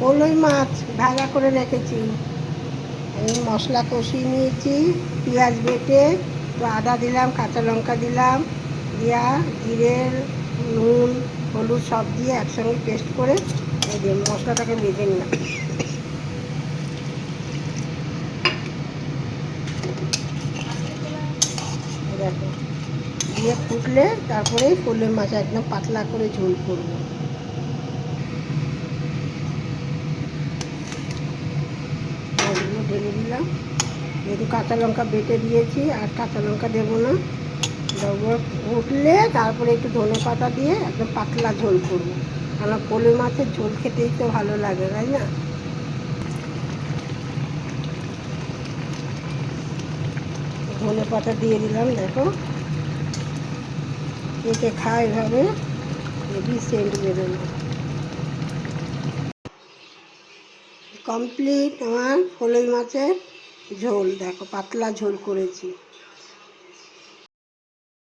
কলই মাছ ভাজা করে রেখেছি। আমি মশলা কষিয়ে নিয়েছি, পেঁয়াজ বেটে, একটু আদা দিলাম, কাঁচা লঙ্কা দিলাম, দিয়া জিরের নুন, হলুদ সব দিয়ে একসঙ্গে পেস্ট করে মশলাটাকে ভেজে নিলাম। দেখো, দিয়ে ফুটলে তারপরে কলই মাছ একদম পাতলা করে ঝোল করব। ঢেলে দিলাম। যেহেতু কাঁচা লঙ্কা বেটে দিয়েছি, আর কাঁচা লঙ্কা দেবো না। দেবো উঠলে তারপরে একটু ধনে পাতা দিয়ে একদম পাতলা ঝোল করব। কারণ পলি মাছের ঝোল খেতেই তো ভালো লাগে, তাই না? ধনে পাতা দিয়ে দিলাম, দেখো। এতে খায় এভাবে হেভি সেন্ট বেরোলো। কমপ্লিট আমার ফলই মাছের ঝোল। দেখো পাতলা ঝোল করেছি।